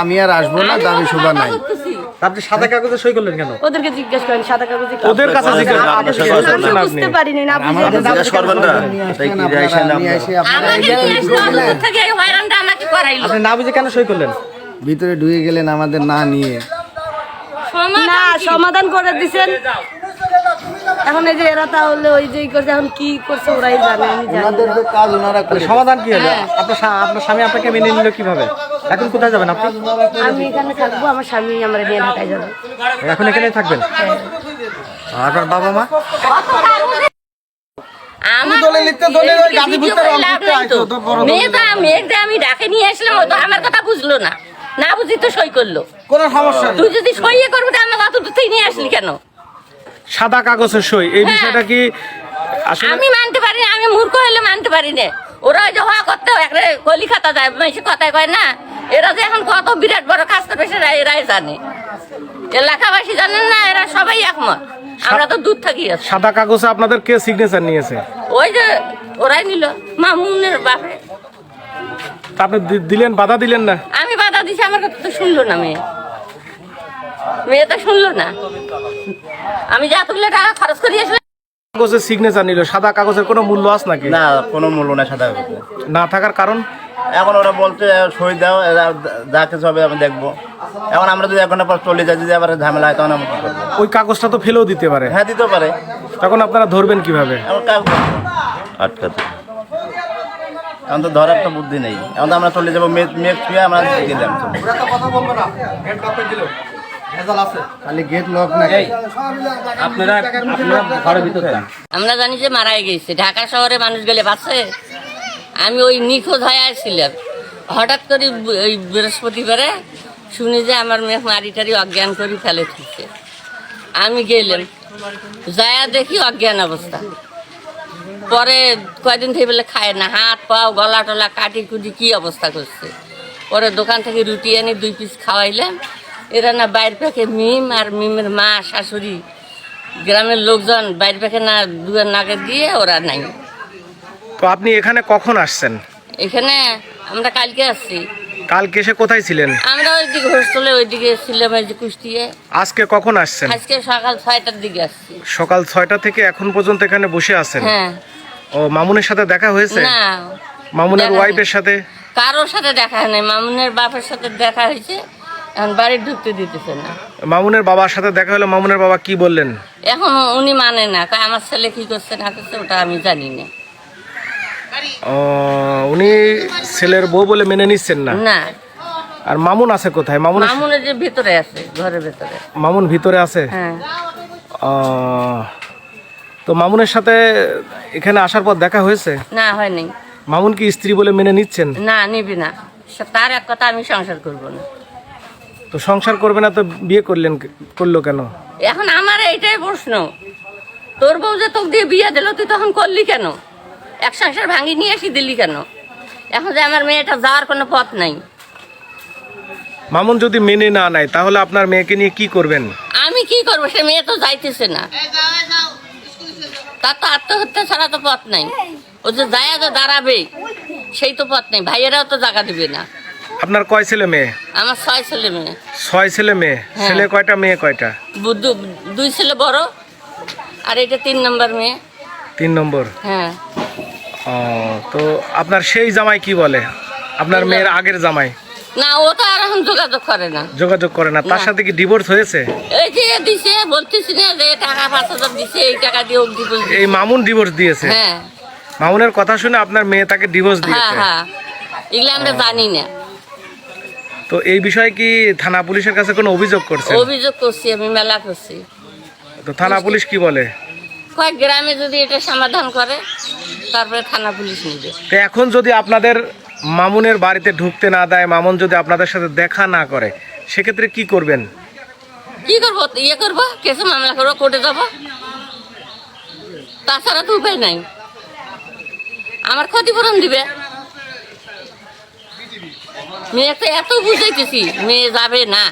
আমি আর আসব না দাবি শুভা নাই। আপনি সাদা কাগজে সই করলেন কেন? ওদেরকে জিজ্ঞেস করেন সাদা কাগজে ওদের কাছে জিজ্ঞেস করেন। বুঝতে পারিনি না জিজ্ঞেস করবেন না। তাই কি আপনি না বুঝে সই করলেন? ভিতরে ঢুকে গেলেন আমাদের না নিয়ে। না সমাধান করে দিছেন। এখন এই যে এরা তাহলে ওই যে করছে এখন কি করছে ওরাই জানে আমি জানি না। কাজ ওনারা করে। সমাধান কি হলো? হ্যাঁ। আপনার স্বা- আপনার স্বামী আপনাকে মেনে নিল কীভাবে? এখন কোথায় যাবেন আপনি? আমি এখানে থাকব আমার স্বামী আমার নিয়ে ঢাকায় যাবে। এখন এখানেই থাকবেন? আপনার বাবা মা? আমার দলে লিখতে দলে ওই গাড়ি ভিডিও ভিতরে করে অঙ্কিত লাভ তো। তো বড় দলে মেয়েটা মেয়েটা আমি ডাকে নিয়ে আসলাম ও তো আমার কথা বুঝলো না। না বুঝি তো সই করল। কোনো সমস্যা নেই। তুই যদি সইয়ে করবি তো আমার অত তুই নিয়ে আসলি কেন? সাদা কাগজের সই এই বিষয়টা কি আসলে আমি মানতে পারি না আমি মূর্খ হলে মানতে পারি না ওরা ওই যে হওয়া করতে একটা কলি খাতা যায় মেসে কথায় কয় না এরা যে এখন কত বিরাট বড় কাজ করবে সেটা এরাই জানে। এলাকাবাসী জানেন না এরা সবাই একমত। আমরা তো দূর থাকি। সাদা কাগজে আপনাদের কে সিগনেচার নিয়েছে? ওই যে ওরাই নিল মামুনের বাপে। আপনি দিলেন বাধা দিলেন না? আমি বাধা দিছি আমার কথা তো শুনলো না মেয়ে। মেয়ে তো শুনলো না? আমি যতগুলো টাকা খরচ করি আসলে কাগজের সিগনেচার নিল সাদা কাগজের কোনো মূল্য আছে নাকি? না কোনো মূল্য নাই সাদা কাগজে না থাকার কারণ? এখন ওরা বলছে সই দাও যা কিছু হবে আমি দেখব। এখন আমরা যদি এক ঘণ্টা পর চলে যাই যদি আবার ঝামেলা হয় তখন আমরা ওই কাগজটা তো ফেলেও দিতে পারে। হ্যাঁ দিতেও পারে। তখন আপনারা ধরবেন কীভাবে? আটকাতে। এখন তো ধরার তো বুদ্ধি নেই। এখন তো আমরা চলে যাব মেয়ে মেয়ে ছুঁয়ে আমরা লক নাকি আমরা জানি যে মারা গেছে। ঢাকা শহরে মানুষ গেলে বাঁচে। আমি ওই নিখোঁজ হয়ে আসছিলাম হঠাৎ করে ওই বৃহস্পতিবারে শুনি যে আমার মেয়ে মারি টারি অজ্ঞান করে ফেলে দিচ্ছে আমি গেলাম। যায়া দেখি অজ্ঞান অবস্থা। পরে কয়দিন থেকে বলে খায় না। হাত পাও গলা টলা কাটি কুটি কি অবস্থা করছে? পরে দোকান থেকে রুটি এনে দুই পিস খাওয়াইলাম। এরা না বাইর পাখে মিম আর মিমের মা শাশুড়ি গ্রামের লোকজন বাইর পাখে না দুয়ার নাকে দিয়ে ওরা নাই। তো আপনি এখানে কখন আসছেন? এখানে আমরা কালকে আসছি। কালকে এসে কোথায় ছিলেন? আমরা ওইদিকে হোস্টেলে ওইদিকে ছিলাম এই যে কুষ্টিয়ে আজকে কখন আসছেন? আজকে সকাল ছয়টার দিকে আসছি। সকাল ছয়টা থেকে এখন পর্যন্ত এখানে বসে আছেন? হ্যাঁ। ও মামুনের সাথে দেখা হয়েছে? না। মামুনের ওয়াইফের সাথে? কারোর সাথে দেখা নেই মামুনের বাপের সাথে দেখা হয়েছে। এখন বাড়ি ঢুকতে দিতেছে না। মামুনের বাবার সাথে দেখা হলো মামুনের বাবা কি বললেন? এখন উনি মানে না কয় আমার ছেলে কি করছে না করছে ওটা আমি জানি না। ও, উনি ছেলের বউ বলে মেনে নিচ্ছেন না? না। আর মামুন আছে কোথায়? মামুন মামুনের যে ভিতরে আছে ঘরের ভেতরে। মামুন ভিতরে আছে? হ্যাঁ। তো মামুনের সাথে এখানে আসার পর দেখা হয়েছে? না হয়নি। মামুন কি স্ত্রী বলে মেনে নিচ্ছেন? না নিবি না। তার এক কথা আমি সংসার করব না। তো সংসার করবে না তো বিয়ে করলেন করল কেন? এখন আমার এইটাই প্রশ্ন। তোর বউ যে তোকে দিয়ে বিয়ে দিল তুই তখন করলি কেন? এক সংসার ভাঙি নিয়ে এসে দিলি কেন? এখন যে আমার মেয়েটা যাওয়ার কোনো পথ নাই। মামুন যদি মেনে না নেয় তাহলে আপনার মেয়েকে নিয়ে কি করবেন? আমি কি করব? সে মেয়ে তো যাইতেছে না। তার তো আত্মহত্যা ছাড়া তো পথ নাই। ও যে যায় যে দাঁড়াবে সেই তো পথ নেই। ভাইয়েরাও তো জায়গা দিবে না। আপনার কয় ছেলে মেয়ে? আমার ছয় ছেলে মেয়ে। ছয় ছেলে মেয়ে। হ্যাঁ। ছেলে কয়টা মেয়ে কয়টা? দুই ছেলে বড় আর এটা তিন নম্বর মেয়ে। তিন নম্বর। হ্যাঁ। ও তো আপনার সেই জামাই কি বলে? আপনার মেয়ের আগের জামাই? না ও তো আর এখন যোগাযোগ করে না। যোগাযোগ করে না। তার সাথে কি ডিভোর্স হয়েছে? এই যে দিছে বলতেছি না যে টাকা পাঁচ হাজার দিছে এই টাকা দিয়ে দিব এই মামুন ডিভোর্স দিয়েছে? হ্যাঁ। মামুনের কথা শুনে আপনার মেয়ে তাকে ডিভোর্স হ্যাঁ দিয়েছে? হ্যাঁ। এগুলো আমরা জানি না। তো এই বিষয়ে কি থানা পুলিশের কাছে কোনো অভিযোগ করছে অভিযোগ করছি আমি মেলা করছি। তো থানা পুলিশ কি বলে? কয়েক গ্রামে যদি এটা সমাধান করে তারপরে থানা পুলিশ নিবে। তো এখন যদি আপনাদের মামুনের বাড়িতে ঢুকতে না দেয় মামুন যদি আপনাদের সাথে দেখা না করে সেক্ষেত্রে কি করবেন? কি করব? ইয়ে করব? কেসে মামলা করব? কোর্টে যাব? তাছাড়া তো উপায় নাই। আমার ক্ষতিপূরণ দিবে। মেয়ে তো এত বুঝাইতেছি মেয়ে যাবে না।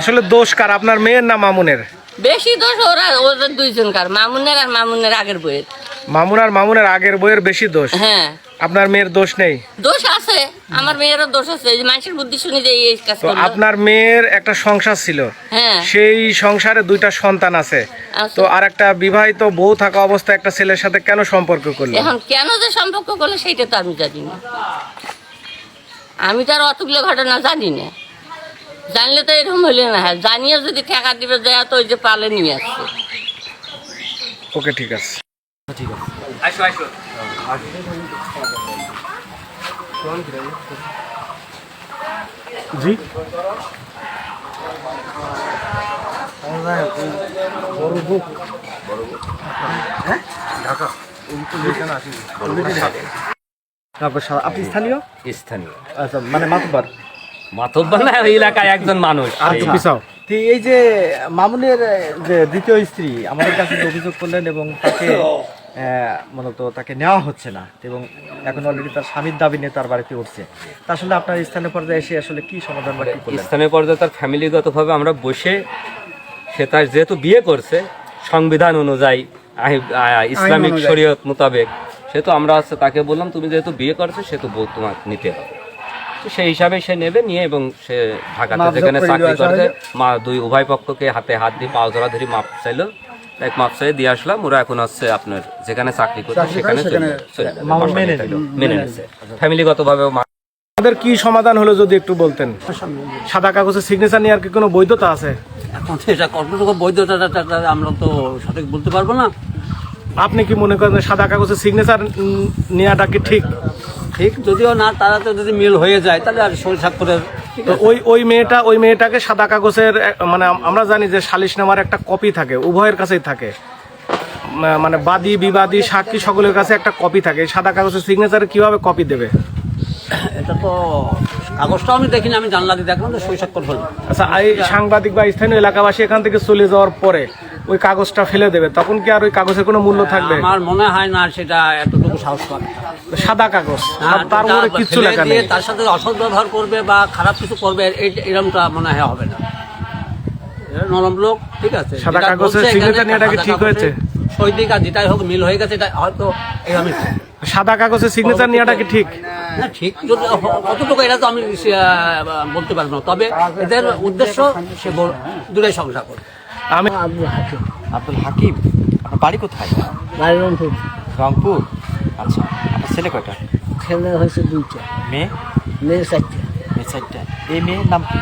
আসলে দোষ কার? আপনার মেয়ের না মামুনের? বেশি দোষ ওরা ওদের দুইজনকার মামুনের আর মামুনের আগের বইয়ের। মামুন আর মামুনের আগের বইয়ের বেশি দোষ? হ্যাঁ। আপনার মেয়ের দোষ নেই? দোষ আছে আমার মেয়েরও দোষ আছে যে মানুষের বুদ্ধি শুনি যে এই কাজ তো করল। আপনার মেয়ের একটা সংসার ছিল হ্যাঁ। সেই সংসারে দুইটা সন্তান আছে। আছে। তো আর একটা বিবাহিত বউ থাকা অবস্থায় একটা ছেলের সাথে কেন সম্পর্ক করল এখন কেন যে সম্পর্ক করল সেইটা তো আমি জানি না। আমি তো আর অতগুলো ঘটনা জানি না। জানলে তো এরকম হইলে না হয় জানিয়ে যদি ঠেকা দিবে দেয়া তো ওই যে পালে নিয়ে আসছে। ওকে ঠিক আছে। জি? তারপর সা- আপনি স্থানীয়? স্থানীয়। আচ্ছা মানে মাতবার মাতব্বর না এলাকায় একজন মানুষ। আচ্ছা পিছাও এই যে মামুনের যে দ্বিতীয় স্ত্রী আমাদের কাছে অভিযোগ করলেন এবং তাকে মূলত তাকে নেওয়া হচ্ছে না এবং এখন অলরেডি তার স্বামীর দাবি নিয়ে তার বাড়িতে উঠছে। তা আসলে আপনার স্থানীয় পর্যায়ে এসে আসলে কি সমাধান বা স্থানীয় পর্যায়ে তার ফ্যামিলিগতভাবে আমরা বসে সে তার যেহেতু বিয়ে করছে সংবিধান অনুযায়ী ইসলামিক শরীয়ত মোতাবেক সেহেতু আমরা হচ্ছে তাকে বললাম তুমি যেহেতু বিয়ে করছ সেহেতু বউ তোমার নিতে হবে। তো সেই হিসাবে সে নেবে নিয়ে এবং সে ঢাকাতে যেখানে চাকরি করছে মা দুই উভয় পক্ষকে হাতে হাত দিয়ে পাও ধরা ধরি মাপ চাইলো। এক মাপ চাই দিয়ে আসলাম ওরা এখন হচ্ছে আপনার যেখানে চাকরি করছে সেখানে মেনে নিচ্ছে ফ্যামিলিগতভাবে আমাদের কি সমাধান হলো যদি একটু বলতেন? সাদা কাগজে সিগনেচার নেওয়ার কি কোনো বৈধতা আছে? এখন তো এটা কতটুকু বৈধতাটা তা- তা আমরা তো সঠিক বলতে পারব না। আপনি কি মনে করেন সাদা কাগজে সিগনেচার নেওয়াটা কি ঠিক? ঠিক যদিও না তারা তো যদি মিল হয়ে যায় তাহলে আর সই স্বাক্ষরের ওই ওই মেয়েটা ওই মেয়েটাকে সাদা কাগজের মানে আমরা জানি যে সালিশনামার একটা কপি থাকে উভয়ের কাছেই থাকে। মানে বাদী বিবাদী সাক্ষী সকলের কাছে একটা কপি থাকে। সাদা কাগজের সিগনেচারে কীভাবে কপি দেবে? এটা তো কাগজটাও আমি দেখিনি আমি জানলা দিয়ে দেখলাম তো সই স্বাক্ষর হলো আচ্ছা এই সাংবাদিক বা স্থানীয় এলাকাবাসী এখান থেকে চলে যাওয়ার পরে ওই কাগজটা ফেলে দেবে তখন কি আর ওই কাগজের কোনো মূল্য থাকবে? আমার মনে হয় না সেটা এতটুকু সাহস পাবে সাদা কাগজ আর তার উপরে কিচ্ছু লেখা নেই। তার সাথে অসৎ ব্যবহার করবে বা খারাপ কিছু করবে এরকমটা মনে হয় হবে না। নরম লোক ঠিক আছে সাদা কাগজের বলছে signature এখানে নেওয়াটা কি ঠিক হয়েছে? সই আর যেটাই হোক মিল হয়ে গেছে এটা হয়তো ঠিক। সাদা কাগজে সিগনেচার নেওয়াটা কি ঠিক? না ঠিক কতটুকু এটা তো আমি বলতে পারব না। তবে এদের উদ্দেশ্য সে দূরে সংসার করবে। আমি আব্দুল হাকিম। আপনার বাড়ি কোথায়? রায়রংপুর রংপুর? আচ্ছা আপনার ছেলে কয়টা? ছেলে হয়েছে দুইটা। মেয়ে? মেয়ে চারটা। মেয়ে চারটা। এই মেয়ের নাম কি?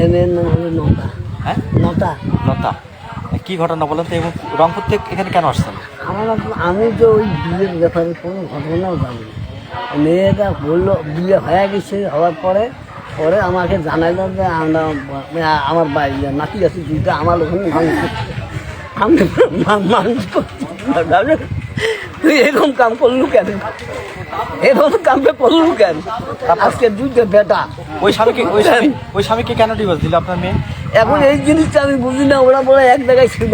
এ মেয়ের নাম হলো নটা হ্যাঁ? নটা লতা কি ঘটনা বলেন তো? এবং রংপুর থেকে এখানে কেন আসছেন? আমার আমি তো ওই বিয়ের ব্যাপারে কোনো ঘটনাও জানি মেয়েটা বলল বিয়ে হয়ে গেছে হওয়ার পরে পরে আমাকে জানাইল যে আমরা মানে আমার বাড়ি নাতি আছে দুইটা আমার ওখানে আমি? তুই এরকম কাম করলু কেন? এরকম কামটা করলু কেন? আজকে দুইটা বেটা। ওই স্বামীকে ওই স্বামী ওই স্বামীকে কেন ডিভোর্স দিল আপনার মেয়ে? এখন এই জিনিসটা আমি বুঝি না ওরা বলে এক জায়গায় ছিল।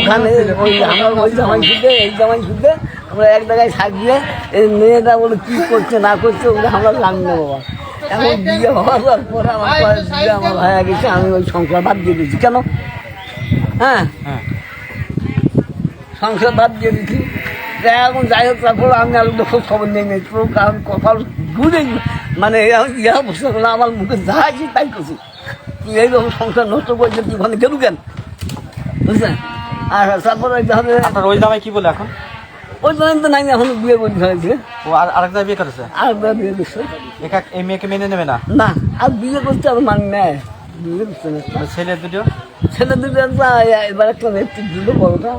ওখানে ওই আমার ওই জামাই খুঁজে এই জামাই খুঁজে আমরা এক জায়গায় থাকলে এই মেয়েটা বলে কি করছে না করছে ওটা আমরা জানি না বাবা। এখন বিয়ে হওয়ার পরে আমার পরে বিয়ে আমার হয়ে গেছে আমি ওই সংসার বাদ দিয়ে দিয়েছি। কেন? হ্যাঁ? হ্যাঁ। সংসার বাদ দিয়ে দিচ্ছি তা এখন যাই হোক তারপর আমি আর খোঁজ খবর নেই নেই। পুরো কারণ কথা ঘুরে মানে আমি ইহা বুঝতে পারলাম আমার মুখে যা আছে তাই করছি। তুই এইরকম সংসার নষ্ট করছে তুই ওখানে গেলু কেন? বুঝলেন আর তারপরে ওই জামাই কি বলে এখন? ওই জন্য তো নাই এখন বিয়ে ও আর আরেক জায়গায় বিয়ে করেছে? আর একবার বিয়ে করছে। একা এই মেয়েকে মেনে নেবে না? না আর বিয়ে করতে আমার মান নেয়। বিয়ে করছে না ছেলে দুটো? ছেলে দুটো একটা এবার একটা মেয়ের দিল বড়টা।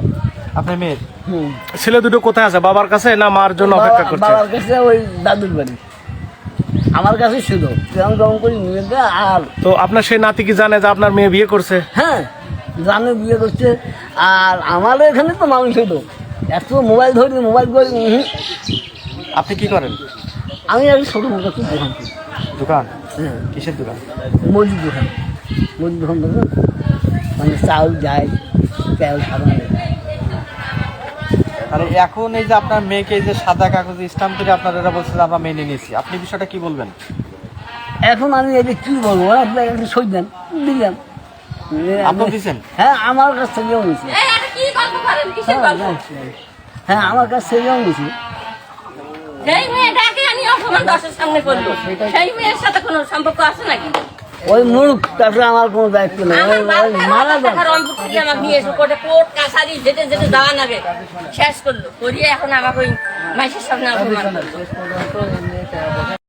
আপনার মেয়ের? হুম। ছেলে দুটো কোথায় আছে? বাবার কাছে না মার জন্য অপেক্ষা করছে? বাবার কাছে ওই দাদুর বাড়ি। আমার কাছে ছিল। করে আর তো আপনার সেই নাতি কি জানে যে আপনার মেয়ে বিয়ে করছে? হ্যাঁ জানে বিয়ে করছে। আর আমার এখানে তো মানুষ এত মোবাইল ধরি মোবাইল করে। আপনি কি করেন? আমি আর ছোটো মোটো দোকান করি। দোকান? হ্যাঁ। কিসের দোকান? মুরগি দোকান। মুরগি দোকান মানে চাউল যায় তেল সাবান আর এখন এই যে আপনার মেয়েকে এই যে সাদা কাগজে স্টাম্প করে আপনারা বলছে যে আমরা মেনে নিয়েছি। আপনি বিষয়টা কি বলবেন? এখন আমি এই যে কী বলব আপনার একটা সই দেন দিলাম। আপনি দিছেন? হ্যাঁ আমার কাছ থেকেও নিছি গল্প? হ্যাঁ আমার কাছ থেকেও নিছি যেই মেয়েটাকে আমি অপমান দশের সামনে করল সেই মেয়ের সাথে কোনো সম্পর্ক আছে নাকি? ওই মুরুখ তারপরে আমার কোনো দায়িত্ব নেই। আমার মারা আমাকে নিয়ে এসে কোর্টে কোর্ট কাছারি যেতে যেতে যাওয়া লাগে শেষ করল। করিয়ে এখন আমাকে ওই মাইসের সামনে অপমান। করল।